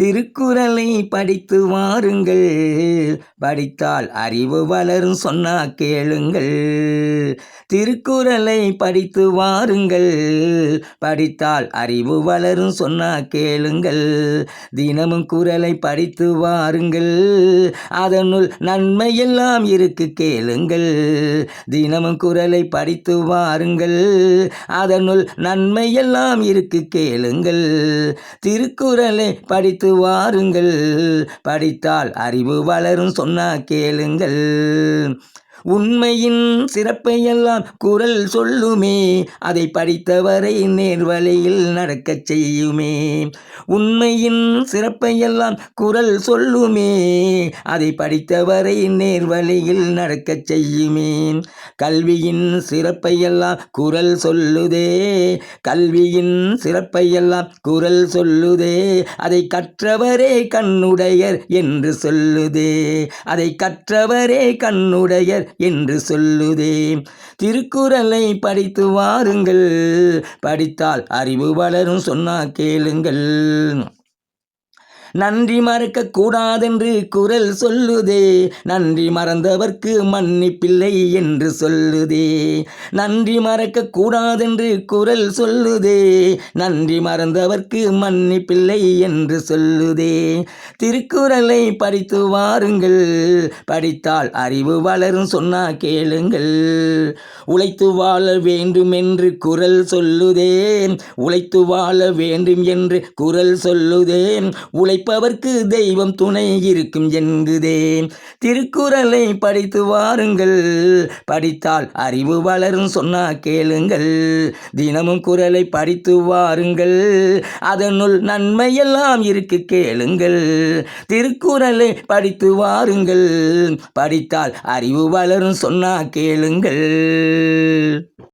திருக்குறளை படித்து வாருங்கள். படித்தால் அறிவு வளரும் சொன்னா கேளுங்கள். திருக்குறளை படித்து வாருங்கள். படித்தால் அறிவு வளரும் சொன்னா கேளுங்கள். தினமும் குரலை படித்து வாருங்கள். அதனுள் நன்மை எல்லாம் இருக்கு கேளுங்கள். தினமும் குரலை படித்து வாருங்கள். அதனுள் நன்மை எல்லாம் இருக்கு கேளுங்கள். திருக்குறளை படித்து வாருங்கள். படித்தால் அறிவு வளரும் சொன்னா கேளுங்கள். உண்மையின் சிறப்பையெல்லாம் குரல் சொல்லுமே. அதை படித்தவரை நேர்வழியில் நடக்கச் செய்யுமே. உண்மையின் சிறப்பையெல்லாம் குரல் சொல்லுமே. அதை படித்தவரை நேர்வழியில் நடக்கச் செய்யுமே. கல்வியின் சிறப்பையெல்லாம் குரல் சொல்லுதே. கல்வியின் சிறப்பையெல்லாம் குரல் சொல்லுதே. அதை கற்றவரே கண்ணுடையர் என்று சொல்லுதே. அதை கற்றவரே கண்ணுடையர் என்று சொல்லுதே திருக்குறளை படித்து வாருங்கள். படித்தால் அறிவு வளரும் சொன்னா கேளுங்கள். நன்றி மறக்க கூடாதென்று குரல் சொல்லுதே. நன்றி மறந்தவர்க்கு மன்னிப்பில்லை என்று சொல்லுதே. நன்றி மறக்க கூடாதென்று குரல் சொல்லுதே. நன்றி மறந்தவர்க்கு மன்னிப்பில்லை என்று சொல்லுதே. திருக்குறளை படித்து வாருங்கள். படித்தால் அறிவு வளரும் சொன்னா கேளுங்கள். உழைத்து வாழ வேண்டும் என்று குரல் சொல்லுதே. உழைத்து வாழ வேண்டும் என்று குரல் சொல்லுதே. உழைப்பவர்க்கு தெய்வம் துணை இருக்கும் என்குதே. திருக்குறளை படித்து வாருங்கள். படித்தால் அறிவு வளரும் சொன்னா கேளுங்கள். தினமும் குரலை படித்து வாருங்கள். அதனுள் நன்மையெல்லாம் இருக்கு கேளுங்கள். திருக்குறளை படித்து வாருங்கள். படித்தால் அறிவு வளரும் சொன்னா கேளுங்கள்.